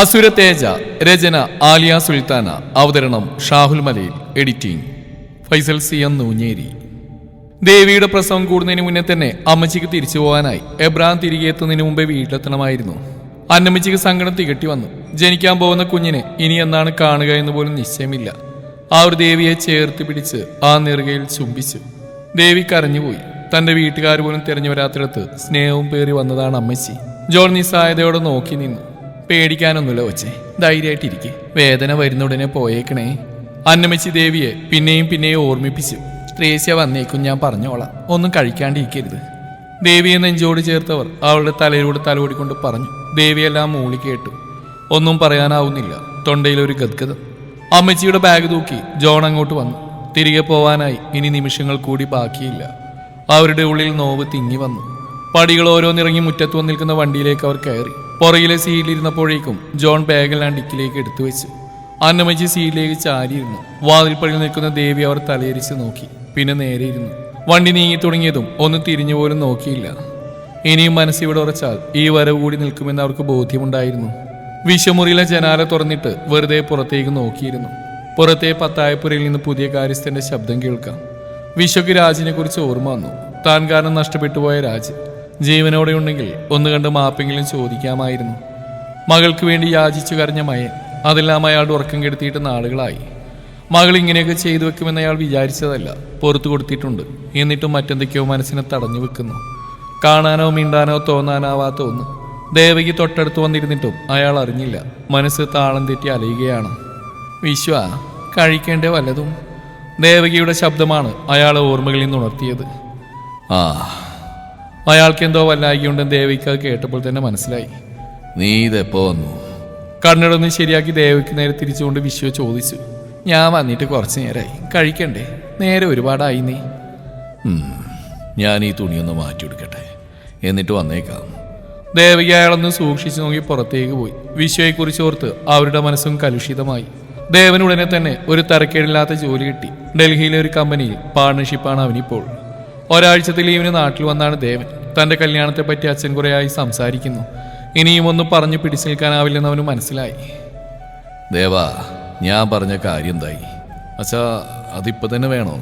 അസുര തേജ രചന ആലിയ സുൽത്താന അവതരണം Shahul Malayil editing Faisal C M Noonjeri. ദേവിയുടെ പ്രസവം കൂടുന്നതിന് മുന്നേ തന്നെ അമ്മച്ചിക്ക് തിരിച്ചു പോകാനായി എബ്രാം തിരികെ എത്തുന്നതിന് മുമ്പേ വീട്ടിലെത്തണമായിരുന്നു. അന്നമ്മച്ചിക്ക് സങ്കടം തികട്ടി വന്നു. ജനിക്കാൻ പോകുന്ന കുഞ്ഞിനെ ഇനി എന്നാണ് കാണുക എന്ന് പോലും നിശ്ചയമില്ല. ആ ഒരു ദേവിയെ ചേർത്ത് പിടിച്ച് ആ നെറുകയിൽ ചുംബിച്ചു ദേവി കരഞ്ഞുപോയി. തന്റെ വീട്ടുകാർ പോലും തിരഞ്ഞു വരാത്തിടത്ത് സ്നേഹവും പേറി വന്നതാണ് അമ്മച്ചി. ജോൺ നിസ്സായതയോടെ നോക്കി നിന്നു. പേടിക്കാനൊന്നുമില്ല കൊച്ചേ. ധൈര്യമായിട്ടിരിക്കെ. വേദന വരുന്ന ഉടനെ പോയേക്കണേ. അന്നമച്ചി ദേവിയെ പിന്നെയും പിന്നെയും ഓർമ്മിപ്പിച്ചു. ത്രേസ്യ വന്നേക്കും ഞാൻ പറഞ്ഞോളാം. ഒന്നും കഴിക്കാണ്ടിരിക്കരുത്. ദേവിയെ നെഞ്ചോട് ചേർത്തവർ അവളുടെ തലയിലൂടെ തലോടിക്കൊണ്ട് പറഞ്ഞു. ദേവിയെല്ലാം മൂളി കേട്ടു. ഒന്നും പറയാനാവുന്നില്ല. തൊണ്ടയിലൊരു ഗദ്ഗതം അമ്മച്ചിയുടെ ബാഗ് തൂക്കി ജോൺ അങ്ങോട്ട് വന്നു. തിരികെ പോവാനായി ഇനി നിമിഷങ്ങൾ കൂടി ബാക്കിയില്ല. അവരുടെ ഉള്ളിൽ നോവ് തിങ്ങി വന്നു. പടികൾ ഓരോന്നിറങ്ങി മുറ്റത്ത് വന്നിരിക്കുന്ന വണ്ടിയിലേക്ക് അവർ കയറി. പുറകിലെ സീറ്റിലിരുന്നപ്പോഴേക്കും ജോൺ ബാഗെല്ലാം ഡിക്കിലേക്ക് എടുത്തു വെച്ചു. അന്നമ്മച്ചി സീറ്റിലേക്ക് ചാരിയിരുന്നു. വാതിൽപ്പടിയിൽ നിൽക്കുന്ന ദേവി അവർ തലയിരിച്ച് നോക്കി. പിന്നെ നേരെ ഇരുന്നു. വണ്ടി നീങ്ങി തുടങ്ങിയതും ഒന്ന് തിരിഞ്ഞു പോലും നോക്കിയില്ല. ഇനിയും മനസ്സിവിടെ ഉറച്ചാൽ ഈ വരവ് കൂടി നിൽക്കുമെന്ന് അവർക്ക് ബോധ്യമുണ്ടായിരുന്നു. വിഷമുറിയിലെ ജനാല തുറന്നിട്ട് വെറുതെ പുറത്തേക്ക് നോക്കിയിരുന്നു. പുറത്തെ പത്തായപ്പുരയിൽ നിന്ന് പുതിയ കാര്യസ്ഥന്റെ ശബ്ദം കേൾക്കാം. വിശ്വക്ക് രാജിനെ കുറിച്ച് ഓർമ്മ വന്നു. താൻ കാരണം നഷ്ടപ്പെട്ടു പോയ രാജ്. ജീവനോടെ ഉണ്ടെങ്കിൽ ഒന്ന് കണ്ട് മാപ്പെങ്കിലും ചോദിക്കാമായിരുന്നു. മകൾക്ക് വേണ്ടി യാചിച്ചു കരഞ്ഞ മയൻ അതെല്ലാം അയാളുടെ ഉറക്കം കെടുത്തിയിട്ട് നാളുകളായി. മകൾ ഇങ്ങനെയൊക്കെ ചെയ്തു വെക്കുമെന്ന് അയാൾ വിചാരിച്ചതല്ല പുറത്തു കൊടുത്തിട്ടുണ്ട്. എന്നിട്ടും മറ്റെന്തൊക്കെയോ മനസ്സിനെ തടഞ്ഞു വെക്കുന്നു. കാണാനോ മിണ്ടാനോ തോന്നാനാവാത്ത ഒന്ന്. ദേവകി തൊട്ടടുത്ത് വന്നിരുന്നിട്ടും അയാൾ അറിഞ്ഞില്ല. മനസ്സ് താളം തെറ്റി അലയുകയാണ്. വിശ്വ കഴിക്കേണ്ട വല്ലതും? ദേവകിയുടെ ശബ്ദമാണ് അയാളെ ഓർമ്മകളിൽ നിന്ന് ഉണർത്തിയത്. ആ അയാൾക്ക് എന്തോ വല്ലായികൊണ്ടും ദേവിക്ക് അത് കേട്ടപ്പോൾ തന്നെ മനസ്സിലായി. നീ ഇതെപ്പോ വന്നു? കണ്ണടൊന്ന് ശരിയാക്കി ദേവിക്ക് നേരെ തിരിച്ചുകൊണ്ട് വിശ്വ ചോദിച്ചു. ഞാൻ വന്നിട്ട് കുറച്ച് നേരമായി കഴിക്കണ്ടേ? നേരെ ഒരുപാടായി നീ. ഞാൻ ഈ തുണിയൊന്ന് മാറ്റിയെടുക്കട്ടെ. എന്നിട്ട് വന്നേക്കാം. ദേവിക അയാളൊന്ന് സൂക്ഷിച്ചു നോക്കി പുറത്തേക്ക് പോയി. വിശ്വയെക്കുറിച്ച് ഓർത്ത് അവരുടെ മനസ്സും കലുഷിതമായി. ദേവനുടനെ ഉടനെ തന്നെ ഒരു തരക്കേടില്ലാത്ത ജോലി കിട്ടി. ഡൽഹിയിലെ ഒരു കമ്പനിയിൽ പാർട്ണർഷിപ്പാണ് അവനിപ്പോൾ. ഒരാഴ്ചത്തെ ലീവിന് നാട്ടിൽ വന്നാണ് ദേവൻ. തന്റെ കല്യാണത്തെ പറ്റി അച്ഛൻ കുറേയായി സംസാരിക്കുന്നു. ഇനിയും ഒന്നും പറഞ്ഞു പിടിച്ചു നിൽക്കാനാവില്ലെന്ന് അവന് മനസ്സിലായി. ദേവാ ഞാൻ പറഞ്ഞ കാര്യം എന്തായി അച്ഛാ അതിപ്പോൾ തന്നെ വേണോ?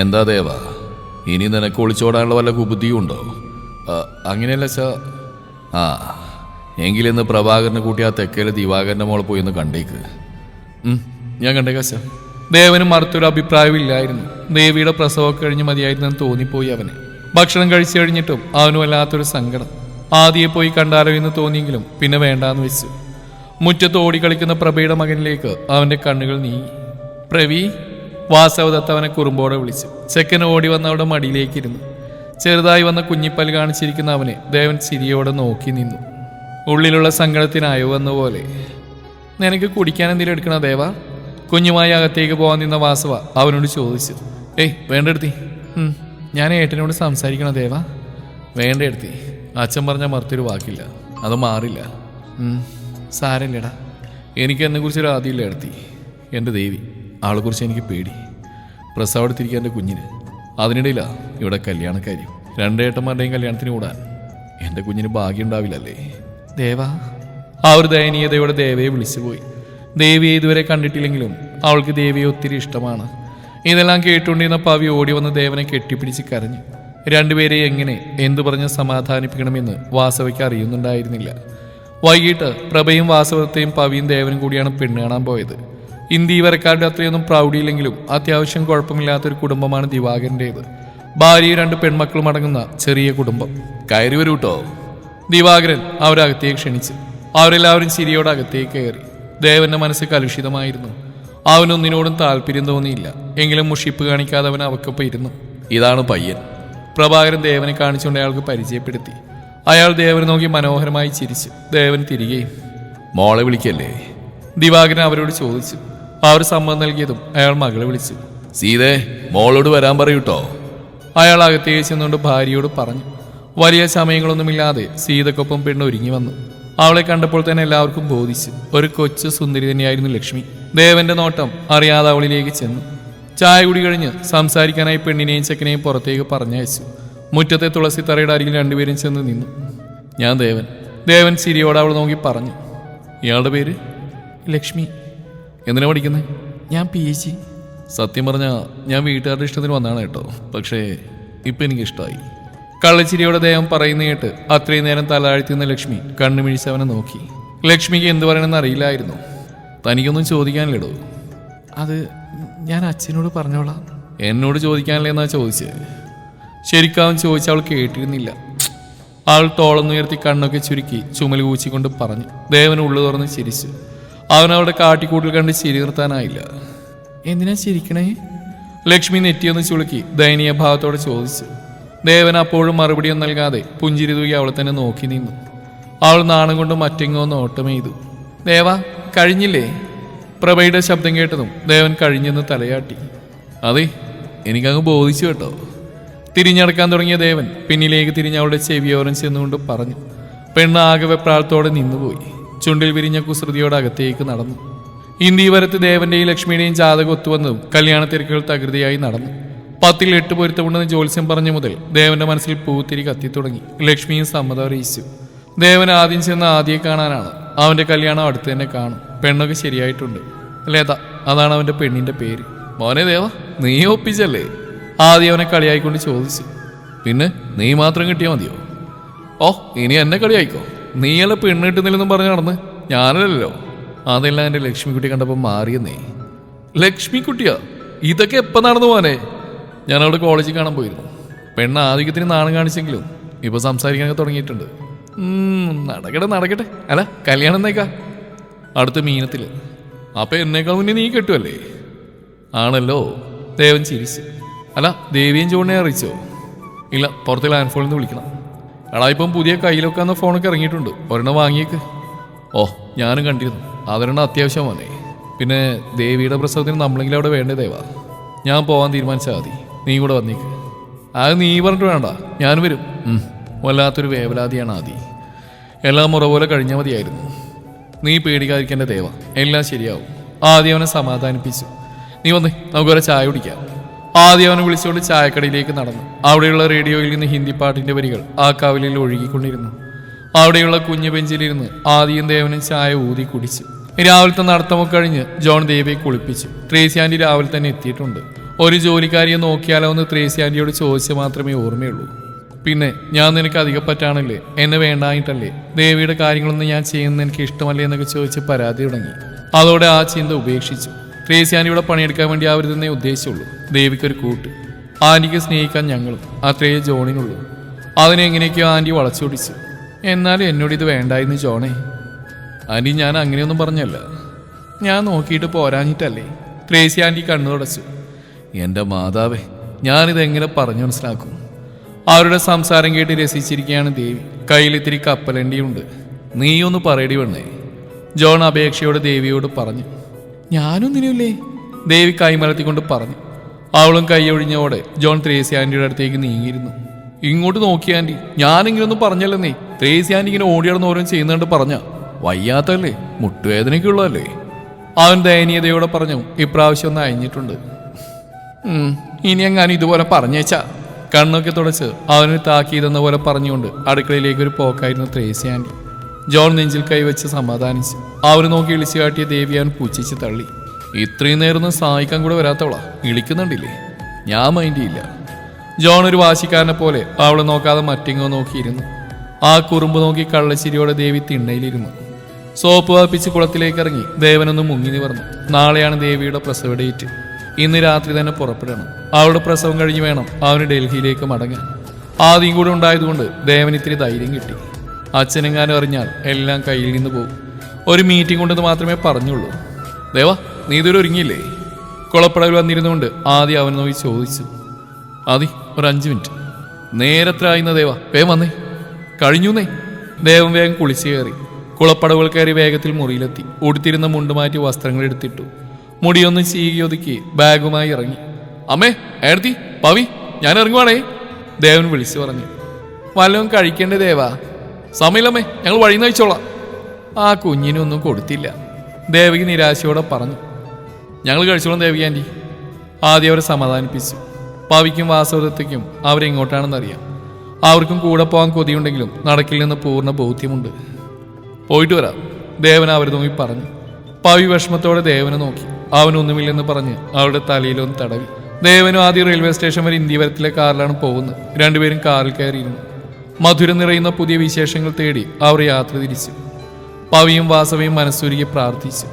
എന്താ ദേവാ? ഇനി നിനക്ക് ഒളിച്ചോടാനുള്ള വല്ല കുബുദ്ധിയും ഉണ്ടോ? അങ്ങനെയല്ല അച്ഛാ. ആ എങ്കിലിന്ന് പ്രഭാകരനെ കൂട്ടി ആ തെക്കേലെ ദിവാകരന്റെ മോളെ പോയി ഒന്ന് കണ്ടേക്ക്. ഞാൻ കണ്ടേക്കാം അച്ഛാ. ദേവന് മറുത്തൊരു അഭിപ്രായമില്ലായിരുന്നു. ദേവിയുടെ പ്രസവം കഴിഞ്ഞ് മതിയായിരുന്നെന്ന് തോന്നിപ്പോയി അവന്. ഭക്ഷണം കഴിച്ചു കഴിഞ്ഞിട്ടും അവന് വല്ലാത്തൊരു സങ്കടം. ആദ്യെ പോയി കണ്ടാലോ എന്ന് തോന്നിയെങ്കിലും പിന്നെ വേണ്ടാന്ന് വെച്ചു. മുറ്റത്ത് ഓടിക്കളിക്കുന്ന പ്രഭയുടെ മകനിലേക്ക് അവന്റെ കണ്ണുകൾ നീങ്ങി. പ്രവി വാസവദത്ത് അവനെ കുറുമ്പോടെ വിളിച്ചു. ചെക്കൻ ഓടി വന്ന് അവിടെ മടിയിലേക്കിരുന്നു. ചെറുതായി വന്ന കുഞ്ഞിപ്പൽ കാണിച്ചിരിക്കുന്ന അവനെ ദേവൻ ചിരിയോടെ നോക്കി നിന്നു. ഉള്ളിലുള്ള സങ്കടത്തിനായോ എന്ന പോലെ നിനക്ക് കുടിക്കാൻ എന്തെങ്കിലും എടുക്കണോ ദേവ? കുഞ്ഞുമായി അകത്തേക്ക് പോകാൻ നിന്ന വാസവ അവനോട് ചോദിച്ചു ഏയ് വേണ്ടെടുത്തി. ഞാൻ ഏട്ടനോട് സംസാരിക്കണം ദേവ. വേണ്ടെടുത്തി. അച്ഛൻ പറഞ്ഞ മറുത്തൊരു വാക്കില്ല. അത് മാറില്ല. സാരല്ലേടാ. സാരമില്ലടാ എനിക്ക് എന്നെ കുറിച്ചൊരു ആദ്യമില്ല എടുത്തി എന്റെ ദേവി ആളെക്കുറിച്ച് എനിക്ക് പേടി. പ്രസവം എടുത്തിരിക്കുക എന്റെ കുഞ്ഞിന്. അതിനിടയിലാണ് ഇവിടെ കല്യാണക്കാര്യം രണ്ടേട്ടന്മാരുടെയും കല്യാണത്തിന് കൂടാൻ. എന്റെ കുഞ്ഞിന് ഭാഗ്യം ഉണ്ടാവില്ലല്ലേ? ദേവ. ആ ഒരു ദയനീയതയോടെ ദേവയെ വിളിച്ചുപോയി. ദേവിയെ ഇതുവരെ കണ്ടിട്ടില്ലെങ്കിലും അവൾക്ക് ദേവിയെ ഒത്തിരി ഇഷ്ടമാണ്. ഇതെല്ലാം കേട്ടുകൊണ്ടിരുന്ന പവി ഓടി വന്ന് ദേവനെ കെട്ടിപ്പിടിച്ച് കരഞ്ഞു. രണ്ടുപേരെ എങ്ങനെ എന്തു പറഞ്ഞ് സമാധാനിപ്പിക്കണമെന്ന് വാസവയ്ക്ക് അറിയുന്നുണ്ടായിരുന്നില്ല. വൈകിട്ട് പ്രഭയും വാസവത്തെയും പവിയും ദേവനും കൂടിയാണ് പെണ്ണ് കാണാൻ പോയത്. ഇന്ത്യവരക്കാരുടെ അത്രയൊന്നും പ്രൗഢിയില്ലെങ്കിലും അത്യാവശ്യം കുഴപ്പമില്ലാത്തൊരു കുടുംബമാണ് ദിവാകരന്റേത് ഭാര്യയും രണ്ട് പെൺമക്കളും അടങ്ങുന്ന ചെറിയ കുടുംബം. കയറി വരൂട്ടോ ദിവാകരൻ അവരകത്തേക്ക് ക്ഷണിച്ച്. അവരെല്ലാവരും ചിരിയോടെ അകത്തേക്ക് കയറി. ദേവന്റെ മനസ്സ് കലുഷിതമായിരുന്നു. അവനൊന്നിനോടും താല്പര്യം തോന്നിയില്ല. എങ്കിലും മുഷിപ്പ് കാണിക്കാതെ അവൻ അവക്കൊപ്പം ഇരുന്നു. ഇതാണ് പയ്യൻ. പ്രഭാകരൻ ദേവനെ കാണിച്ചുകൊണ്ട് അയാൾക്ക് പരിചയപ്പെടുത്തി. അയാൾ ദേവനെ നോക്കി മനോഹരമായി ചിരിച്ചു. ദേവൻ തിരികെയും മോളെ വിളിക്കല്ലേ? ദിവാകരൻ അവരോട് ചോദിച്ചു. അവർ സമ്മതം നൽകിയതും അയാൾ മകളെ വിളിച്ചു. സീതേ മോളോട് വരാൻ പറയൂട്ടോ? അയാൾ അകത്തേക്ക് ചെന്നുകൊണ്ട് ഭാര്യയോട് പറഞ്ഞു. വലിയ സമയങ്ങളൊന്നുമില്ലാതെ സീതക്കൊപ്പം പെണ്ണ് ഒരുങ്ങി വന്നു. അവളെ കണ്ടപ്പോൾ തന്നെ എല്ലാവർക്കും ബോധിച്ചു. ഒരു കൊച്ചു സുന്ദരി തന്നെയായിരുന്നു ലക്ഷ്മി. ദേവന്റെ നോട്ടം അറിയാതെ അവളിലേക്ക് ചെന്നു. ചായ കുടി കഴിഞ്ഞ് സംസാരിക്കാനായി പെണ്ണിനെയും ചെക്കനെയും പുറത്തേക്ക് പറഞ്ഞയച്ചു. മുറ്റത്തെ തുളസി തറയുടെ അരികിൽ രണ്ടുപേരും ചെന്ന് നിന്നു. ഞാൻ ദേവൻ. ദേവൻ ചിരിയോടെ അവൾ നോക്കി പറഞ്ഞു. ഇയാളുടെ പേര്? ലക്ഷ്മി. എന്തിനാ പഠിക്കുന്നത് ഞാൻ പി എച്ച് സത്യം പറഞ്ഞാൽ ഞാൻ വീട്ടുകാരുടെ ഇഷ്ടത്തിന് വന്നാണ് കേട്ടോ. പക്ഷേ ഇപ്പം എനിക്ക് ഇഷ്ടമായി കള്ളച്ചിരിയോടെ ദേഹം പറയുന്ന കേട്ട് അത്രയും നേരം തലാഴ്ത്തുന്ന ലക്ഷ്മി കണ്ണുമിഴിച്ച് അവനെ നോക്കി. ലക്ഷ്മിക്ക് എന്ത് പറയണമെന്ന് അറിയില്ലായിരുന്നു. തനിക്കൊന്നും ചോദിക്കാനില്ലടോ. അത് ഞാൻ അച്ഛനോട് പറഞ്ഞോളാം. എന്നോട് ചോദിക്കാനില്ലെന്നാ ചോദിച്ചത് ശരിക്കും ചോദിച്ച അവൾ കേട്ടിരുന്നില്ല. ആൾ തോളന്നുയർത്തി കണ്ണൊക്കെ ചുരുക്കി ചുമൽ കൂച്ചിക്കൊണ്ട് പറഞ്ഞു. ദേവൻ ഉള്ളു തുറന്ന് ചിരിച്ചു. അവൻ അവളുടെ കാട്ടിക്കൂട്ടിൽ കണ്ട് ചിരി നിർത്താനായില്ല. എന്തിനാ ചിരിക്കണേ? ലക്ഷ്മി നെറ്റിയൊന്ന് ചുളുക്കി ദയനീയ ഭാവത്തോടെ ചോദിച്ചു. ദേവൻ അപ്പോഴും മറുപടിയൊന്നും നൽകാതെ പുഞ്ചിരി തൂകി അവളെ തന്നെ നോക്കി നിന്നു. അവൾ നാണം കൊണ്ട് മറ്റെങ്ങോ നോട്ടം ചെയ്തു ദേവ കഴിഞ്ഞില്ലേ? പ്രഭയുടെ ശബ്ദം കേട്ടതും ദേവൻ കഴിഞ്ഞെന്ന് തലയാട്ടി. അതെ എനിക്കങ്ങ് ബോധിച്ചു കേട്ടോ. തിരിഞ്ഞടക്കാൻ തുടങ്ങിയ ദേവൻ പിന്നിലേക്ക് തിരിഞ്ഞ് അവളുടെ ചെവിയോരം ചെന്നുകൊണ്ട് പറഞ്ഞു. പെണ്ണ് ആകെ വെപ്രാളത്തോടെ നിന്നുപോയി. ചുണ്ടിൽ വിരിഞ്ഞ കുസൃതിയോടെ അകത്തേക്ക് നടന്നു. ഇന്ത്യ വരത്ത് ദേവന്റെയും ലക്ഷ്മിയുടെയും ജാതകം ഒത്തുവന്നതും കല്യാണ തിരക്കുകൾ തകൃതിയായി നടന്നു. പത്തിൽ എട്ട് പൊരുത്തമുണ്ടെന്ന് ജ്യോത്സ്യം പറഞ്ഞ മുതൽ ദേവന്റെ മനസ്സിൽ പൂത്തിരി കത്തിത്തുടങ്ങി ലക്ഷ്മിയും സമ്മതം അറിയിച്ചു ദേവൻ ആദ്യം ചെന്ന് ആദ്യം കാണാനാണ്. അവന്റെ കല്യാണം അടുത്ത് തന്നെ കാണും. പെണ്ണൊക്കെ ശരിയായിട്ടുണ്ട്. ലത അതാണ് അവന്റെ പെണ്ണിന്റെ പേര്. മോനെ ദേവ നീ ഒപ്പിച്ചല്ലേ? ആദ്യം അവനെ കളിയായിക്കൊണ്ട് ചോദിച്ചു. പിന്നെ നീ മാത്രം കിട്ടിയാൽ മതിയോ? ഓ ഇനി എന്നെ കളിയായിക്കോ? നീയല്ല പെണ്ണ് കിട്ടുന്നില്ലെന്നും പറഞ്ഞ് നടന്ന്? ഞാനല്ലല്ലോ. അതെല്ലാം എന്റെ ലക്ഷ്മിക്കുട്ടി കണ്ടപ്പോൾ മാറിയെന്നേ. ലക്ഷ്മിക്കുട്ടിയാ? ഇതൊക്കെ എപ്പോൾ നടന്നു പോനെ ഞാൻ അവിടെ കോളേജിൽ കാണാൻ പോയിരുന്നു. പെണ്ണ് ആധിക്യത്തിന് നാണം കാണിച്ചെങ്കിലും ഇപ്പൊ സംസാരിക്കാനൊക്കെ തുടങ്ങിയിട്ടുണ്ട്. നടക്കട്ടെ നടക്കട്ടെ. അല്ല കല്യാണം എന്നേക്കാ. അടുത്ത മീനത്തിൽ അപ്പൊ എന്നേക്കാൾ മുന്നേ നീ കെട്ടുമല്ലേ ആണല്ലോ ദേവൻ ചിരിച്ചു. അല്ല ദേവിയും ചോണിനെ അറിയിച്ചോ? ഇല്ല പുറത്തെ ലാൻഡ് ഫോണിൽ നിന്ന് വിളിക്കണം. എടാ ഇപ്പം പുതിയ കയ്യിലൊക്കെ എന്ന ഫോണൊക്കെ ഇറങ്ങിയിട്ടുണ്ട്. ഒരെണ്ണം വാങ്ങിയേക്ക്. ഓ ഞാനും കണ്ടിരുന്നു. അതൊരെണ്ണം അത്യാവശ്യം വന്നേ. പിന്നെ ദേവിയുടെ പ്രസവത്തിന് നമ്മളെങ്കിലും അവിടെ വേണ്ടേ ദേവാ? ഞാൻ പോവാൻ തീരുമാനിച്ചാൽ മതി. നീ കൂടെ വന്നേക്ക്. അത് നീ പറഞ്ഞിട്ട് വേണ്ട. ഞാൻ വരും. വല്ലാത്തൊരു വേവലാതിയാണ് ആദി. എല്ലാം മുറ പോലെ കഴിഞ്ഞാൽ മതിയായിരുന്നു. നീ പേടിക്കാതിരിക്കേണ്ട ദേവ. എല്ലാം ശരിയാവും. ആദ്യം അവനെ സമാധാനിപ്പിച്ചു. നീ വന്നേ നമുക്ക് ഒരു ചായ കുടിക്കാം. ആദ്യം അവനെ വിളിച്ചുകൊണ്ട് ചായക്കടയിലേക്ക് നടന്നു. അവിടെയുള്ള റേഡിയോയിൽ നിന്ന് ഹിന്ദി പാട്ടിന്റെ വരികൾ ആ കവലിൽ ഒഴുകിക്കൊണ്ടിരുന്നു. അവിടെയുള്ള കുഞ്ഞു ബെഞ്ചിലിരുന്ന് ആദ്യം ദേവനും ചായ ഊതി കുടിച്ചു. രാവിലത്തെ നടത്തമൊക്കെ കഴിഞ്ഞ് ജോൺ ദേവിയെ കുളിപ്പിച്ചു. ട്രേസി ആന്റി രാവിലെ തന്നെ എത്തിയിട്ടുണ്ട്. ഒരു ജോലിക്കാരിയെ നോക്കിയാലോ എന്ന് ത്രേസി ആന്റിയോട് ചോദിച്ചു മാത്രമേ ഓർമ്മയുള്ളൂ. പിന്നെ ഞാൻ നിനക്ക് അധികം പറ്റാണല്ലേ എന്നെ വേണ്ടായിട്ടല്ലേ ദേവിയുടെ കാര്യങ്ങളൊന്നും ഞാൻ ചെയ്യുന്നത് എനിക്ക് ഇഷ്ടമല്ലേ എന്നൊക്കെ ചോദിച്ച് പരാതി തുടങ്ങി. അതോടെ ആ ചിന്ത ഉപേക്ഷിച്ചു. ത്രേസി ആന്റിയുടെ പണിയെടുക്കാൻ വേണ്ടി ആവരുതെന്നേ ഉദ്ദേശിച്ചുള്ളൂ. ദേവിക്കൊരു കൂട്ട്. ആന്റിക്ക് സ്നേഹിക്കാൻ ഞങ്ങളും അത്രയേ ജോണിനുള്ളൂ. അതിനെങ്ങനെയൊക്കെയോ ആന്റി വളച്ചുപിടിച്ചു എന്നാലും എന്നോട് ഇത് വേണ്ടായിരുന്നു ജോണേ. ആന്റി ഞാൻ അങ്ങനെയൊന്നും പറഞ്ഞല്ല. ഞാൻ നോക്കിയിട്ട് പോരാഞ്ഞിട്ടല്ലേ? ത്രേസി ആന്റി കണ്ണു തുടച്ചു എന്റെ മാതാവേ ഞാനിത് എങ്ങനെ പറഞ്ഞു മനസ്സിലാക്കും? അവരുടെ സംസാരം കേട്ട് രസിച്ചിരിക്കുകയാണ് ദേവി. കയ്യിൽ ഇത്തിരി കപ്പലണ്ടിയുണ്ട്. നീയൊന്ന് പറയടി വേണേ ജോൺ അപേക്ഷയോട് ദേവിയോട് പറഞ്ഞു. ഞാനൊന്നിനുമില്ലേ? ദേവി കൈമലത്തിക്കൊണ്ട് പറഞ്ഞു. അവളും കൈയൊഴിഞ്ഞോടെ ജോൺ ത്രേസി ആന്റിയുടെ അടുത്തേക്ക് നീങ്ങിയിരുന്നു. ഇങ്ങോട്ട് നോക്കി ആന്റി ഞാനിങ്ങനൊന്നും നീ ത്രേസി ആന്റി ഇങ്ങനെ ഓടിയടന്ന് ഓരോ ചെയ്യുന്നുണ്ട് പറഞ്ഞ വയ്യാത്തല്ലേ മുട്ടുവേദനയ്ക്കുള്ളതല്ലേ? അവൻ ദയനീയതയോടെ പറഞ്ഞു ഇപ്രാവശ്യം ഒന്ന് അയഞ്ഞിട്ടുണ്ട്. ഇനി എങ്ങാനും ഇതുപോലെ പറഞ്ഞേച്ചാ. കണ്ണൊക്കെ തുടച്ച് അവന് താക്കീതെന്ന പോലെ പറഞ്ഞുകൊണ്ട് അടുക്കളയിലേക്ക് ഒരു പോക്കായിരുന്നു ത്രേസി ജോൺ നെഞ്ചിൽ കൈവച്ച് സമാധാനിച്ച് അവർ നോക്കി ഇളിച്ചു കാട്ടിയ ദേവി അവൻ തള്ളി. ഇത്രയും നേരം സഹായിക്കാൻ കൂടെ വരാത്തവളാ. ഇളിക്കുന്നുണ്ടില്ലേ? ഞാൻ മൈൻഡ് ചെയ്യില്ല. ജോൺ ഒരു വാശിക്കാരനെ പോലെ അവളെ നോക്കാതെ മറ്റെങ്ങോ നോക്കിയിരുന്നു. ആ കുറുമ്പ് നോക്കി കള്ളച്ചിരിയോടെ ദേവി തിണ്ണയിലിരുന്നു. സോപ്പ് വാപ്പിച്ച് കുളത്തിലേക്ക് ഇറങ്ങി ദേവനൊന്ന് മുങ്ങി നിവർന്നു. നാളെയാണ് ദേവിയുടെ പ്രസവ ഡേറ്റ്. ഇന്ന് രാത്രി തന്നെ പുറപ്പെടണം. അവളുടെ പ്രസവം കഴിഞ്ഞ് വേണം അവന് ഡൽഹിയിലേക്ക് മടങ്ങാൻ. ആദ്യം കൂടെ ഉണ്ടായതുകൊണ്ട് ദേവൻ ഇത്തിരി ധൈര്യം കിട്ടി. അച്ഛനെങ്ങാനും അറിഞ്ഞാൽ എല്ലാം കയ്യിൽ നിന്ന് പോകും. ഒരു മീറ്റിംഗ് ഉണ്ടെന്ന് മാത്രമേ പറഞ്ഞുള്ളൂ. ദേവ നീ ഇതൊരു ഒരുങ്ങിയില്ലേ? കുളപ്പടവിൽ വന്നിരുന്നുകൊണ്ട് ആദ്യം അവൻ നോക്കി ചോദിച്ചു. ആദി ഒരു അഞ്ച് മിനിറ്റ്. നേരത്തിലായിരുന്ന ദേവ വേഗം വന്നേ. കഴിഞ്ഞുന്നേ ദേവൻ വേഗം കുളിച്ചു കയറി. കുളപ്പടവുകൾ കയറി വേഗത്തിൽ മുറിയിലെത്തി. ഉടുത്തിരുന്ന മുണ്ടുമാറ്റി വസ്ത്രങ്ങൾ എടുത്തിട്ടു. മുടിയൊന്ന് ചീകിയൊതുക്കി ബാഗുമായി ഇറങ്ങി. അമ്മേ ഏടത്തി പവി ഞാൻ ഇറങ്ങുവാണേ. ദേവൻ വിളിച്ചു പറഞ്ഞു. വല്ലതും കഴിക്കേണ്ടേ ദേവാ. സമയമില്ലമ്മേ ഞങ്ങൾ വഴി നയിച്ചോളാം ആ കുഞ്ഞിനൊന്നും കൊടുത്തില്ല. ദേവകി നിരാശയോടെ പറഞ്ഞു. ഞങ്ങൾ കഴിച്ചോളാം ദേവകി ആന്റി. ആദ്യം അവരെ സമാധാനിപ്പിച്ചു. പവിക്കും വാസവദത്തയ്ക്കും അവരെങ്ങോട്ടാണെന്നറിയാം അവർക്കും കൂടെ പോകാൻ കൊതിയുണ്ടെങ്കിലും നടക്കിൽ നിന്ന് പൂർണ ബോധ്യമുണ്ട്. പോയിട്ട് വരാം ദേവൻ അവർ നോക്കി പറഞ്ഞു. പവി വിഷമത്തോടെ ദേവനെ നോക്കി. അവനൊന്നുമില്ലെന്ന് പറഞ്ഞ് അവളുടെ തലയിലൊന്ന് തടവി. ദേവനും ആദ്യം റെയിൽവേ സ്റ്റേഷൻ വരെ ഇന്ത്യവരത്തിലെ കാറിലാണ് പോകുന്നത്. രണ്ടുപേരും കാറിൽ കയറിയിരുന്നു. മധുരം നിറയുന്ന പുതിയ വിശേഷങ്ങൾ തേടി അവർ യാത്ര തിരിച്ചു. പവിയും വാസവയും മനസ്സൂരിക്ക് പ്രാർത്ഥിച്ചു.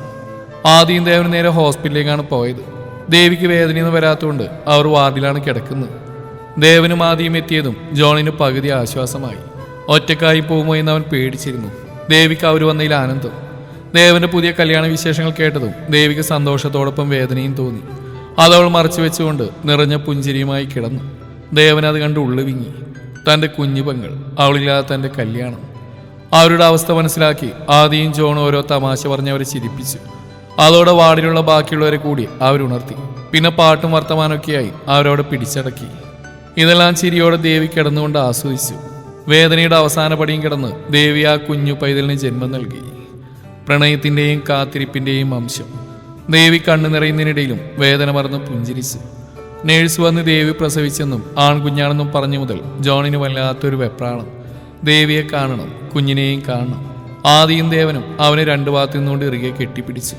ആദ്യം ദേവന് നേരെ ഹോസ്പിറ്റലിലേക്കാണ് പോയത്. ദേവിക്ക് വേദനയൊന്നും വരാത്തതുകൊണ്ട് അവർ വാർഡിലാണ് കിടക്കുന്നത്. ദേവനും ആദ്യം എത്തിയതും ജോണിന് പകുതി ആശ്വാസമായി. ഒറ്റക്കായി പോകുമോ എന്ന് അവൻ പേടിച്ചിരുന്നു. ദേവിക്ക് അവർ വന്നതിൽ ആനന്ദം. ദേവന്റെ പുതിയ കല്യാണ വിശേഷങ്ങൾ കേട്ടതും ദേവിക്ക് സന്തോഷത്തോടൊപ്പം വേദനയും തോന്നി. അതവൾ മറച്ചു വെച്ചുകൊണ്ട് നിറഞ്ഞ പുഞ്ചിരിയുമായി കിടന്നു. ദേവൻ അത് കണ്ട് ഉള്ളുവിങ്ങി തന്റെ കുഞ്ഞു പെങ്ങൾ അവളില്ലാതെ തന്റെ കല്യാണം. അവരുടെ അവസ്ഥ മനസ്സിലാക്കി ആദ്യം ജോൺ ഓരോ തമാശ പറഞ്ഞ് അവരെ ചിരിപ്പിച്ചു. അതോടെ വാർഡിലുള്ള ബാക്കിയുള്ളവരെ കൂടി അവരുണർത്തി. പിന്നെ പാട്ടും വർത്തമാനമൊക്കെയായി അവരവിടെ പിടിച്ചടക്കി. ഇതെല്ലാം ചിരിയോടെ ദേവി കിടന്നുകൊണ്ട് ആസ്വദിച്ചു. വേദനയുടെ അവസാന പടിയും കിടന്ന് ദേവി ആ കുഞ്ഞു പൈതലിന് ജന്മം നൽകി. പ്രണയത്തിന്റെയും കാത്തിരിപ്പിന്റെയും അംശം. ദേവി കണ്ണു നിറയുന്നതിനിടയിലും വേദന മറന്ന് പുഞ്ചിരിച്ച്. നേഴ്സ് വന്ന് ദേവി പ്രസവിച്ചെന്നും ആൺകുഞ്ഞാണെന്നും പറഞ്ഞു മുതൽ ജോണിന് വല്ലാത്തൊരു വെപ്രാളം. ദേവിയെ കാണണം കുഞ്ഞിനെയും കാണണം. ആദിയും ദേവനും അവനെ രണ്ടു ഭാഗത്തു നിന്നുകൊണ്ട് ഇറുകെ കെട്ടിപ്പിടിച്ചു.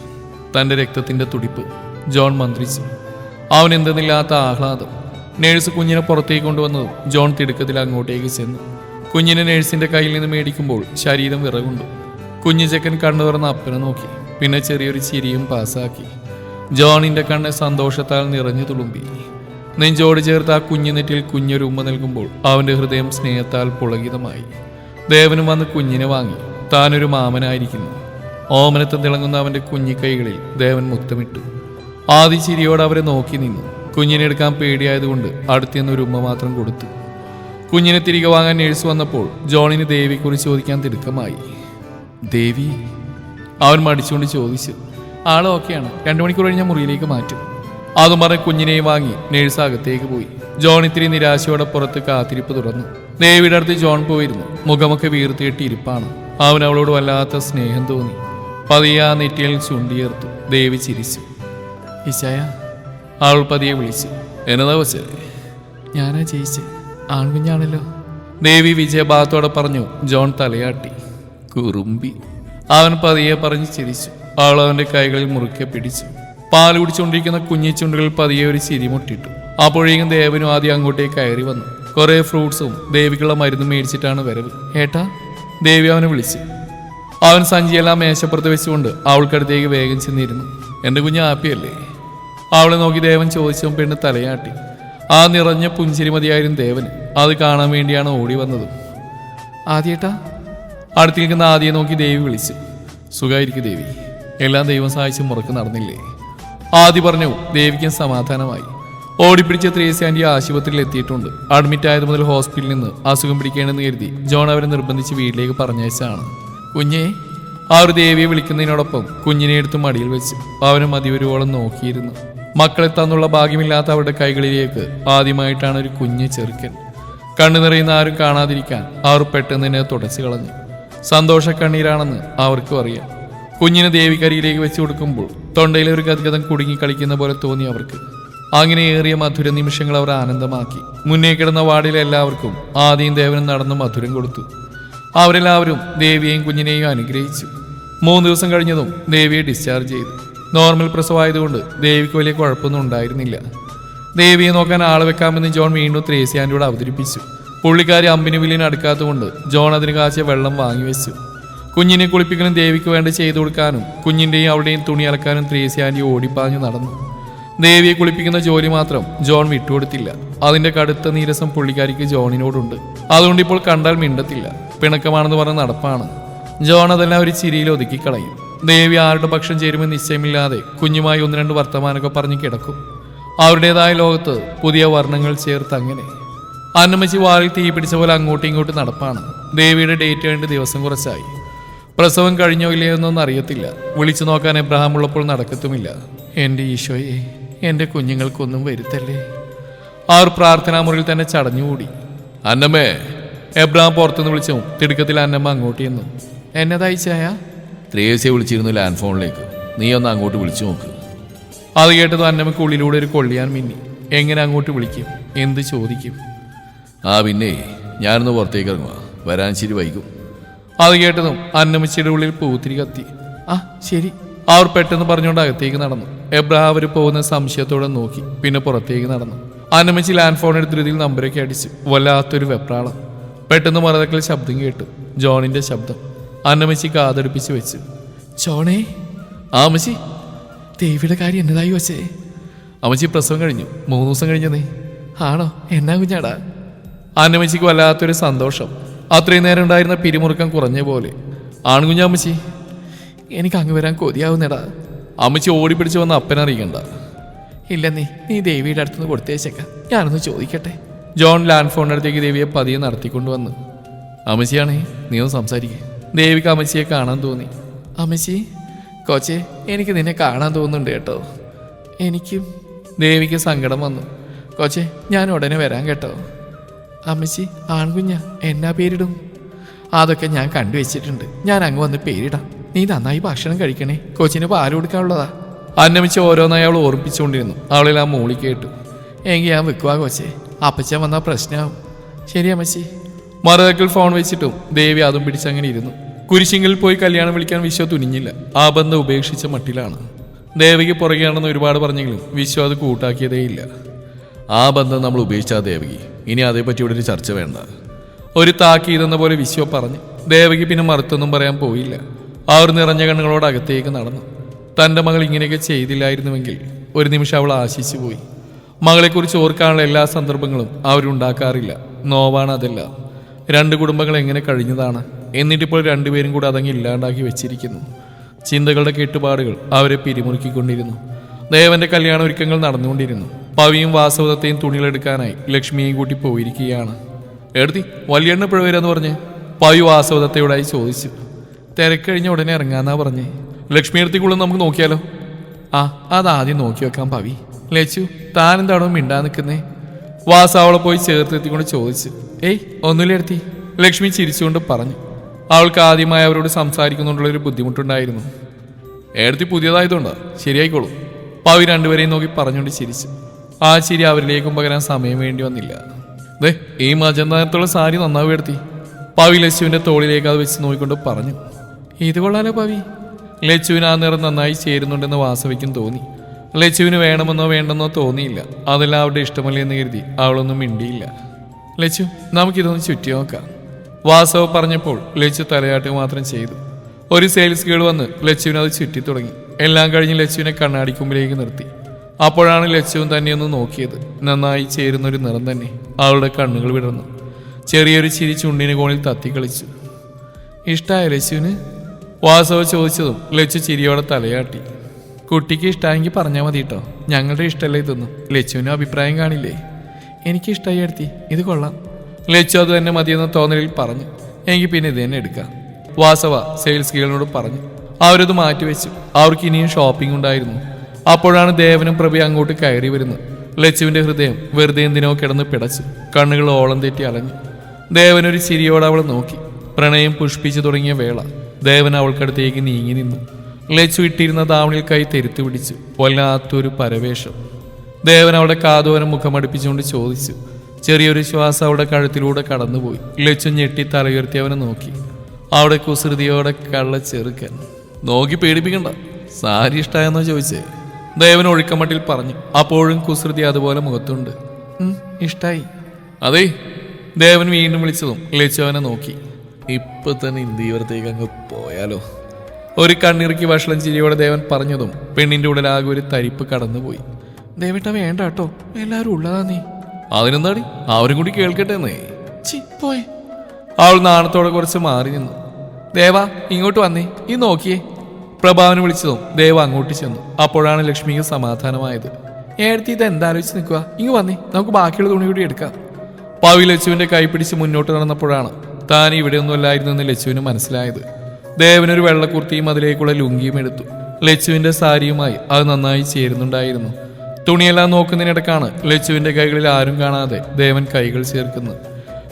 തന്റെ രക്തത്തിന്റെ തുടിപ്പ് ജോൺ മന്ത്രിച്ചു. അവൻ എന്തെന്നില്ലാത്ത ആഹ്ലാദം. നേഴ്സ് കുഞ്ഞിനെ പുറത്തേക്ക് കൊണ്ടുവന്നതും ജോൺ തിടുക്കത്തിൽ അങ്ങോട്ടേക്ക് ചെന്നു. കുഞ്ഞിനെ നേഴ്സിന്റെ കയ്യിൽ നിന്ന് മേടിക്കുമ്പോൾ ശരീരം വിറകുണ്ടു. കുഞ്ഞു ചെക്കൻ കണ്ണു തുറന്ന് അപ്പനെ നോക്കി. പിന്നെ ചെറിയൊരു ചിരിയും പാസാക്കി ജോണിന്റെ കണ്ണ് സന്തോഷത്താൽ നിറഞ്ഞു തുളുമ്പി. നെഞ്ചോട് ചേർത്ത് ആ കുഞ്ഞു നെറ്റിൽ കുഞ്ഞൊരു ഉമ്മ നൽകുമ്പോൾ അവന്റെ ഹൃദയം സ്നേഹത്താൽ പുളകിതമായി. ദേവനും വന്ന് കുഞ്ഞിനെ വാങ്ങി. താനൊരു മാമനായിരിക്കുന്നു. ഓമനത്ത് തിളങ്ങുന്ന അവന്റെ കുഞ്ഞിക്കൈകളിൽ ദേവൻ മുത്തമിട്ടു. ആദ്യ ചിരിയോട് അവരെ നോക്കി നിന്നു. കുഞ്ഞിനെ എടുക്കാൻ പേടിയായതുകൊണ്ട് അടുത്തുനിന്ന് ഒരു ഉമ്മ മാത്രം കൊടുത്തു. കുഞ്ഞിനെ തിരികെ വാങ്ങാൻ നേഴ്സ് വന്നപ്പോൾ ജോണിന് ദേവിയെക്കുറിച്ച് ചോദിക്കാൻ തിടുക്കമായി. ദേവി അവൻ മടിച്ചുകൊണ്ട് ചോദിച്ചു ആൾ ഓക്കെയാണ് രണ്ടു മണിക്കൂർ കഴിഞ്ഞ മുറിയിലേക്ക് മാറ്റും. അതും പറഞ്ഞ് കുഞ്ഞിനെയും വാങ്ങി നേഴ്സ് അകത്തേക്ക് പോയി. ജോൺ ഇത്തിരി നിരാശയോടെ പുറത്ത് കാത്തിരിപ്പ് തുടർന്നു ദേവിയുടെ അടുത്ത് ജോൺ പോയിരുന്നു. മുഖമൊക്കെ വീർത്തിയിട്ട് ഇരിപ്പാണ്. അവൻ അവളോട് വല്ലാത്ത സ്നേഹം തോന്നി. പതിയെ ആ നെറ്റിയിൽ ചുണ്ടിയേർത്തു. ദേവി ചിരിച്ചു. ഇച്ചായ അവൾ പതിയെ വിളിച്ചു. എന്നതാ വച്ചേ ഞാനാ ജയിച്ചേ. ആൺകുഞ്ഞാണല്ലോ. ദേവി വിജയഭാഗത്തോടെ പറഞ്ഞു ജോൺ തലയാട്ടി. കുറുമ്പി. അവൻ പതിയെ പറഞ്ഞ് ചിരിച്ചു. അവൾ അവന്റെ കൈകളിൽ മുറുക്കെ പിടിച്ചു. പാൽ കുടിച്ചുകൊണ്ടിരിക്കുന്ന കുഞ്ഞി ചുണ്ടുകൾ പതിയെ ഒരു ചിരി മുട്ടിട്ടു. അപ്പോഴേക്കും ദേവനും ആദ്യം അങ്ങോട്ടേക്ക് കയറി വന്നു. കുറെ ഫ്രൂട്ട്സും ദേവിക്കുള്ള മരുന്നും മേടിച്ചിട്ടാണ് വരവ്. ഏട്ടാ? ദേവി അവനെ വിളിച്ചു. അവൻ സഞ്ചിയെല്ലാം മേശപ്പുറത്ത് വെച്ചുകൊണ്ട് അവൾക്കടുത്തേക്ക് വേഗം ചെന്നിരുന്നു. എന്റെ കുഞ്ഞ് ആപ്പിയല്ലേ? അവളെ നോക്കി ദേവൻ ചോദിച്ചപ്പോൾ പെണ്ണ് തലയാട്ടി. ആ നിറഞ്ഞ പുഞ്ചിരി മതിയായിരുന്നു ദേവന്. അത് കാണാൻ വേണ്ടിയാണ് ഓടി വന്നത്. ആദ്യേട്ടാ അടുത്ത് നിൽക്കുന്ന ആദ്യം നോക്കി ദേവി വിളിച്ചു. സുഖമായിരിക്കും ദേവി. എല്ലാം ദൈവം സഹായിച്ച് മുറക്ക് നടന്നില്ലേ? ആദ്യ പറഞ്ഞു ദേവിക്ക് സമാധാനമായി. ഓടിപ്പിടിച്ച ത്രേസി ആന്റി ആശുപത്രിയിൽ എത്തിയിട്ടുണ്ട്. അഡ്മിറ്റ് ആയത് മുതൽ ഹോസ്പിറ്റലിൽ നിന്ന് അസുഖം പിടിക്കേണ്ടെന്ന് കരുതി ജോൺ അവരെ നിർബന്ധിച്ച് വീട്ടിലേക്ക് പറഞ്ഞയച്ചാണ് കുഞ്ഞേ ആ ഒരു ദേവിയെ വിളിക്കുന്നതിനോടൊപ്പം കുഞ്ഞിനെ എടുത്ത് മടിയിൽ വെച്ച് അവനെ മതിവരുവോളം നോക്കിയിരുന്നു. മക്കളെ തന്നുള്ള ഭാഗ്യമില്ലാത്ത അവരുടെ കൈകളിലേക്ക് ആദ്യമായിട്ടാണ് ഒരു കുഞ്ഞ് ചെറുക്കൻ. കണ്ണു നിറയുന്ന ആരും കാണാതിരിക്കാൻ അവർ പെട്ടെന്ന് തന്നെ തുടച്ചു കളഞ്ഞു. സന്തോഷ കണ്ണീരാണെന്ന് അവർക്കും അറിയാം. കുഞ്ഞിനെ ദേവിക്കരിയിലേക്ക് വെച്ചു കൊടുക്കുമ്പോൾ തൊണ്ടയിൽ ഒരു ഗതിഗതം കുടുങ്ങി കളിക്കുന്ന പോലെ തോന്നി അവർക്ക്. അങ്ങനെ ഏറിയ മധുര നിമിഷങ്ങൾ അവർ ആനന്ദമാക്കി. മുന്നേ കിടന്ന വാർഡിലെ എല്ലാവർക്കും ആദ്യം ദേവനും നടന്ന് മധുരം കൊടുത്തു. അവരെല്ലാവരും ദേവിയെയും കുഞ്ഞിനെയും അനുഗ്രഹിച്ചു. മൂന്ന് ദിവസം കഴിഞ്ഞതും ദേവിയെ ഡിസ്ചാർജ് ചെയ്തു. നോർമൽ പ്രസവമായതുകൊണ്ട് ദേവിക്ക് വലിയ കുഴപ്പമൊന്നും ഉണ്ടായിരുന്നില്ല. ദേവിയെ നോക്കാൻ ആൾ വെക്കാമെന്ന് ജോൺ വീണ്ടും ത്രേസ്യാന്റിയോട് അവതരിപ്പിച്ചു. പുള്ളിക്കാരി അമ്പിന് വില്ലിന് അടുക്കാത്തതുകൊണ്ട് ജോൺ അതിന് കാശിയ വെള്ളം വാങ്ങി വെച്ചു. കുഞ്ഞിനെ കുളിപ്പിക്കാനും ദേവിക്ക് വേണ്ടി ചെയ്തു കൊടുക്കാനും കുഞ്ഞിന്റെയും അവിടെയും തുണി അലക്കാനും ത്രേസ്യാന്റി ഓടിപ്പാഞ്ഞു നടന്നു. ദേവിയെ കുളിപ്പിക്കുന്ന ജോലി മാത്രം ജോൺ വിട്ടുകൊടുത്തില്ല. അതിന്റെ കടുത്ത നീരസം പുള്ളിക്കാരിക്ക് ജോണിനോടുണ്ട്. അതുകൊണ്ട് ഇപ്പോൾ കണ്ടാൽ മിണ്ടത്തില്ല. പിണക്കമാണെന്ന് പറഞ്ഞ നടപ്പാണ്. ജോൺ അതെല്ലാം ഒരു ചിരിയിൽ ഒതുക്കിക്കളയും. ദേവി ആരുടെ പക്ഷം ചേരുമെന്ന് നിശ്ചയമില്ലാതെ കുഞ്ഞുമായി ഒന്ന് രണ്ട് വർത്തമാനമൊക്കെ പറഞ്ഞ് കിടക്കും. അവരുടേതായ ലോകത്ത് പുതിയ വർണങ്ങൾ ചേർത്ത് അങ്ങനെ. അന്നമ്മച്ചി വാലിൽ തീ പിടിച്ച പോലെ അങ്ങോട്ടും ഇങ്ങോട്ടും നടപ്പാണ്. ദേവിയുടെ ഡേറ്റ് കഴിഞ്ഞ് ദിവസം കുറച്ചായി. പ്രസവം കഴിഞ്ഞോ ഇല്ലയോ എന്നൊന്നും അറിയത്തില്ല. വിളിച്ചു നോക്കാൻ എബ്രഹാം ഉള്ളപ്പോൾ നടക്കത്തുമില്ല. എന്റെ ഈശോയെ എന്റെ കുഞ്ഞുങ്ങൾക്കൊന്നും വരുത്തല്ലേ? ആ ഒരു പ്രാർത്ഥനാ മുറിയിൽ തന്നെ ചടഞ്ഞുകൂടി. അന്നമ്മേ എബ്രഹാം പുറത്തുനിന്ന് വിളിച്ചു. തിടുക്കത്തിൽ അന്നമ്മ അങ്ങോട്ട് ചെന്നു. എന്നതായി ചായ? ത്രേസ്യെ വിളിച്ചിരുന്നു ലാൻഡ് ഫോണിലേക്ക് നീ ഒന്ന് അങ്ങോട്ട് വിളിച്ചു നോക്ക്. അത് കേട്ടത് അന്നമ്മക്ക് ഉള്ളിലൂടെ ഒരു കൊള്ളിയാൻ മിന്നി. എങ്ങനെ അങ്ങോട്ട് വിളിക്കും? എന്ത് ചോദിക്കും? ആ പിന്നെ ഞാനൊന്ന് പുറത്തേക്ക് ഇറങ്ങുക വരാൻ ശരി വൈകും. അത് കേട്ടതും അന്നമ്മച്ചിയുടെ ഉള്ളിൽ പൂത്തിരി കത്തി. ആ ശരി. അവർ പെട്ടെന്ന് പറഞ്ഞുകൊണ്ട് അകത്തേക്ക് നടന്നു. എബ്രഹാം അവർ പോകുന്ന സംശയത്തോടെ നോക്കി. പിന്നെ പുറത്തേക്ക് നടന്നു. അന്നമ്മച്ചി ലാൻഡ് ഫോൺ എടുത്ത രീതിയിൽ നമ്പരൊക്കെ അടിച്ചു വല്ലാത്തൊരു വെപ്രാളം. പെട്ടെന്ന് മറതക്കൽ ശബ്ദം കേട്ടു. ജോണിന്റെ ശബ്ദം. അന്നമ്മച്ചി കാതടുപ്പിച്ച് വെച്ചു. ജോണേ? ആ അമ്മച്ചി. ദേവിയുടെ കാര്യം എന്നതായി വച്ചേ. അമ്മച്ചി പ്രസവം കഴിഞ്ഞു. മൂന്ന് ദിവസം കഴിഞ്ഞതേ ആണോ? എന്നാ കുഞ്ഞാടാ? അന്നമ്മച്ചിക്ക് വല്ലാത്തൊരു സന്തോഷം. അത്രയും നേരം ഉണ്ടായിരുന്ന പിരിമുറുക്കം കുറഞ്ഞ പോലെ. ആൺകുഞ്ഞാമ്മച്ചി എനിക്ക് അങ്ങ് വരാൻ കൊതിയാവുന്നടാ. അമ്മച്ചി ഓടിപ്പിടിച്ച് വന്ന് അപ്പനറിയിക്കണ്ട ഇല്ല നീ നീ ദേവിയുടെ അടുത്തുനിന്ന് കൊടുത്തേച്ചേക്ക. ഞാനൊന്ന് ചോദിക്കട്ടെ. ജോൺ ലാൻഡ് ഫോണിനടുത്തേക്ക് ദേവിയെ പതിയെ നടത്തിക്കൊണ്ടുവന്നു അമ്മച്ചിയാണേ നീ ഒന്ന് സംസാരിക്കേ. ദേവിക്ക് അമ്മച്ചിയെ കാണാൻ തോന്നി. അമ്മച്ചി കൊച്ചെ എനിക്ക് നിന്നെ കാണാൻ തോന്നുന്നുണ്ട് കേട്ടോ. എനിക്കും ദേവിക്ക് സങ്കടം വന്നു. കൊച്ചെ ഞാൻ ഉടനെ വരാൻ കേട്ടോ. അമ്മച്ചി ആൺകുഞ്ഞ എന്നാ പേരിടും? അതൊക്കെ ഞാൻ കണ്ടുവച്ചിട്ടുണ്ട് ഞാൻ അങ്ങ് വന്ന് പേരിടാം. നീ നന്നായി ഭക്ഷണം കഴിക്കണേ. കൊച്ചിന് പാൽ കൊടുക്കാനുള്ളതാ. അന്നമിച്ച് ഓരോന്നായി അവൾ ഓർപ്പിച്ചുകൊണ്ടിരുന്നു. അവളിൽ ആ മൂളി കേട്ടു. എങ്കിൽ ഞാൻ വെക്കുവാ കൊച്ചേ. അപ്പച്ച വന്നാൽ പ്രശ്നമാവും ശരി അമ്മച്ചി. മറുതക്കൽ ഫോൺ വെച്ചിട്ടും ദേവി അതും പിടിച്ചങ്ങനെ ഇരുന്നു. കുരിശിങ്കിൽ പോയി കല്യാണം വിളിക്കാൻ വിശ്വ തുനിഞ്ഞില്ല. ആ ബന്ധം ഉപേക്ഷിച്ച മട്ടിലാണ്. ദേവിക്ക് പുറകെയാണെന്ന് ഒരുപാട് പറഞ്ഞെങ്കിലും വിശ്വ അത് കൂട്ടാക്കിയതേയില്ല. ആ ബന്ധം നമ്മൾ ഉപേക്ഷിച്ച ദേവകി ഇനി അതേപ്പറ്റി ഇവിടെ ഒരു ചർച്ച വേണ്ട. ഒരു താക്കീതെന്ന പോലെ വിശ്വ പറഞ്ഞു ദേവകി പിന്നെ മറുത്തൊന്നും പറയാൻ പോയില്ല. അവർ നിറഞ്ഞ കണ്ണുകളോട് അകത്തേക്ക് നടന്നു. തന്റെ മകൾ ഇങ്ങനെയൊക്കെ ചെയ്തില്ലായിരുന്നുവെങ്കിൽ ഒരു നിമിഷം അവൾ ആശിച്ചു പോയി. മകളെക്കുറിച്ച് ഓർക്കാനുള്ള എല്ലാ സന്ദർഭങ്ങളും അവരുണ്ടാക്കാറില്ല. നോവാണ് അതല്ല. രണ്ട് കുടുംബങ്ങൾ എങ്ങനെ കഴിഞ്ഞതാണ് എന്നിട്ടിപ്പോൾ രണ്ടുപേരും കൂടെ അതങ്ങ് ഇല്ലാണ്ടാക്കി വെച്ചിരിക്കുന്നു. ചിന്തകളുടെ കെട്ടുപാടുകൾ അവരെ പിരിമുറുക്കിക്കൊണ്ടിരുന്നു. ദേവന്റെ കല്യാണ ഒരുക്കങ്ങൾ നടന്നുകൊണ്ടിരുന്നു. പവിയും വാസവദത്തെയും തുണികളെടുക്കാനായി ലക്ഷ്മിയെയും കൂട്ടി പോയിരിക്കുകയാണ്. എടുത്തി വലിയെണ്ണ പുഴ വരാന്ന് പറഞ്ഞ്? പവി വാസവദത്തയോടായി ചോദിച്ചു. തിരക്കഴിഞ്ഞ ഉടനെ ഇറങ്ങാന്നാ പറഞ്ഞേ. ലക്ഷ്മി എടുത്തിക്കുള്ള നമുക്ക് നോക്കിയാലോ? ആ അതാദ്യം നോക്കി വെക്കാം പവി. ലച്ചു താനെന്താണോ മിണ്ടാ നിൽക്കുന്നേ? വാസ അവളെ പോയി ചേർത്തെത്തിക്കൊണ്ട് ചോദിച്ചു. ഏയ് ഒന്നുമില്ല എടുത്തി ലക്ഷ്മി ചിരിച്ചുകൊണ്ട് പറഞ്ഞു. അവൾക്ക് ആദ്യമായി അവരോട് സംസാരിക്കുന്നുണ്ടുള്ളൊരു ബുദ്ധിമുട്ടുണ്ടായിരുന്നു. എടുത്തി പുതിയതായതുകൊണ്ടാ. ശരിയായിക്കോളൂ. പവി രണ്ടുപേരെയും നോക്കി പറഞ്ഞുകൊണ്ട് ചിരിച്ചു. ആ ചിരി അവരിലേക്കും പകരാൻ സമയം വേണ്ടി വന്നില്ല. ദേ ഈ മജന്ത നിറത്തുള്ള സാരി നന്നാവി എടുത്തി. പവി ലച്ചുവിന്റെ തോളിലേക്ക് അത് വെച്ച് നോക്കിക്കൊണ്ട് പറഞ്ഞു ഇത് കൊള്ളാലോ പവി. ലച്ചുവിന് ആ നിറം നന്നായി ചേരുന്നുണ്ടെന്ന് വാസവിക്കും തോന്നി. ലച്ചുവിന് വേണമെന്നോ വേണ്ടെന്നോ തോന്നിയില്ല. അതെല്ലാം അവരുടെ ഇഷ്ടമല്ലേ എന്ന് കരുതി അവളൊന്നും മിണ്ടിയില്ല. ലച്ചു നമുക്കിതൊന്ന് ചുറ്റി നോക്കാം. വാസവ് പറഞ്ഞപ്പോൾ ലച്ചു തലയാട്ടുക മാത്രം ചെയ്തു. ഒരു സെയിൽസ് ഗേൾ വന്ന് ലച്ചുവിനെ അത് ചുറ്റി തുടങ്ങി എല്ലാം കഴിഞ്ഞ് ലച്ചുവിനെ കണ്ണാടിക്കുമ്പിലേക്ക് നിർത്തി. അപ്പോഴാണ് ലക്ഷ്യവും തന്നെ ഒന്ന് നോക്കിയത്. നന്നായി ചേരുന്ന ഒരു നിറം തന്നെ അവളുടെ കണ്ണുകൾ വിടർന്നു. ചെറിയൊരു ചിരി ചുണ്ടിന് കോണിൽ തത്തിക്കളിച്ചു. ഇഷ്ടായ ലച്ചുവിന് വാസവ ചോദിച്ചതും ലച്ചു ചിരിയോടെ തലയാട്ടി. കുട്ടിക്ക് ഇഷ്ടമായെങ്കിൽ പറഞ്ഞാൽ മതി കേട്ടോ ഞങ്ങളുടെ ഇഷ്ടമല്ല ഇതൊന്നും. ലച്ചുവിന് അഭിപ്രായം കാണില്ലേ? എനിക്ക് ഇഷ്ടമായി എടുത്തി. ഇത് കൊള്ളാം. ലച്ചു അത് തന്നെ മതിയെന്ന തോന്നലിൽ പറഞ്ഞു. എങ്കിൽ പിന്നെ ഇത് തന്നെ എടുക്കാം. വാസവ സെയിൽസ് ഗേളിനോട് പറഞ്ഞു. അവരത് മാറ്റിവെച്ചു. അവർക്ക് ഇനിയും ഷോപ്പിംഗ് ഉണ്ടായിരുന്നു. അപ്പോഴാണ് ദേവനും പ്രഭു അങ്ങോട്ട് കയറി വരുന്നത്. ലച്ചുവിന്റെ ഹൃദയം വെറുതെ എന്തിനോ കിടന്ന് പിടച്ചു കണ്ണുകൾ ഓളം തെറ്റി അലഞ്ഞു. ദേവനൊരു ചിരിയോടെ അവളെ നോക്കി. പ്രണയം പുഷ്പിച്ചു തുടങ്ങിയ വേള. ദേവൻ അവൾക്കടുത്തേക്ക് നീങ്ങി നിന്നു. ലച്ചു ഇട്ടിരുന്ന ദാവണിൽ കൈ തെരുത്തു പിടിച്ചു. വല്ലാത്തൊരു പരവേഷം. ദേവൻ അവളുടെ കാതോരം മുഖമടുപ്പിച്ചുകൊണ്ട് ചോദിച്ചു. ചെറിയൊരു ശ്വാസം അവളുടെ കഴുത്തിലൂടെ കടന്നുപോയി. ലച്ചു ഞെട്ടി തലയുയർത്തി അവനെ നോക്കി. അവിടെ കുസൃതിയോടെ കള്ള ചെറുക്കൻ. നോക്കി പേടിപ്പിക്കണ്ട. സാരി ഇഷ്ടായെന്നോ ചോദിച്ചേ. ദേവൻ ഒഴുക്കമട്ടിൽ പറഞ്ഞു. അപ്പോഴും കുസൃതി അതുപോലെ മുഖത്തുണ്ട്. ഇഷ്ടായി. അതെ ദേവൻ വീണ്ടും വിളിച്ചതും ലിച്ചവനെ നോക്കി. ഇപ്പൊ തന്നെ ഇന്ത്യവരത്തേക്ക് അങ്ങ് പോയാലോ? ഒരു കണ്ണിറുക്കി വഷളം ചിരിയോടെ ദേവൻ പറഞ്ഞതും പെണ്ണിന്റെ ഉടലാകെ ഒരു തരിപ്പ് കടന്നുപോയി. ദേവേട്ട വേണ്ട കേട്ടോ. എല്ലാരും ഉള്ളതാ നീ. അതിനെന്താടി? അവരും കൂടി കേൾക്കട്ടെ എന്നേ. ചി പോയെ. അവൾ നാണത്തോടെ കുറച്ച് മാറി നിന്നു. ദേവാ ഇങ്ങോട്ട് വന്നേ. ഈ നോക്കിയേ. പ്രഭാവനെ വിളിച്ചതും ദേവ അങ്ങോട്ട് ചെന്നു. അപ്പോഴാണ് ലക്ഷ്മിക്ക് സമാധാനമായത്. ഏടത്തി ഇത് എന്താലോചിച്ച് നിൽക്കുക ഇങ്ങ് വന്നേ നമുക്ക് ബാക്കിയുള്ള തുണി കൂടി എടുക്കാം. പാവി ലച്ചുവിന്റെ കൈ പിടിച്ച് മുന്നോട്ട് നടന്നപ്പോഴാണ് താൻ ഇവിടെയൊന്നും അല്ലായിരുന്നു എന്ന് ലച്ചുവിന് മനസ്സിലായത്. ദേവനൊരു വെള്ളക്കുർത്തിയും അതിലേക്കുള്ള ലുങ്കിയും എടുത്തു. ലച്ചുവിന്റെ സാരിയുമായി അത് നന്നായി ചേരുന്നുണ്ടായിരുന്നു. തുണിയെല്ലാം നോക്കുന്നതിനിടക്കാണ് ലച്ചുവിന്റെ കൈകളിൽ ആരും കാണാതെ ദേവൻ കൈകൾ ചേർക്കുന്നത്.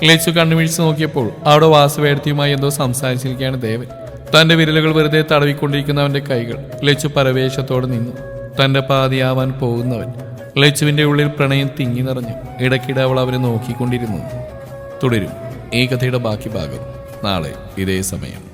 ലച്ചു കണ്ണുമിഴിച്ച് നോക്കിയപ്പോൾ അവിടെ വാസവേടത്തിയുമായി എന്തോ സംസാരിച്ചിരിക്കുകയാണ് ദേവൻ. തന്റെ വിരലുകൾ വെറുതെ തടവിക്കൊണ്ടിരിക്കുന്നവന്റെ കൈകൾ ലച്ചു പരവേശത്തോടെ നിന്നു. തന്റെ പാതിയാവാൻ പോകുന്നവൻ ലച്ചുവിന്റെ ഉള്ളിൽ പ്രണയം തിങ്ങി നിറഞ്ഞു. ഇടയ്ക്കിടെ അവൾ അവനെ നോക്കിക്കൊണ്ടിരുന്നു. തുടരും. ഈ കഥയുടെ ബാക്കി ഭാഗം നാളെ ഇതേ സമയം.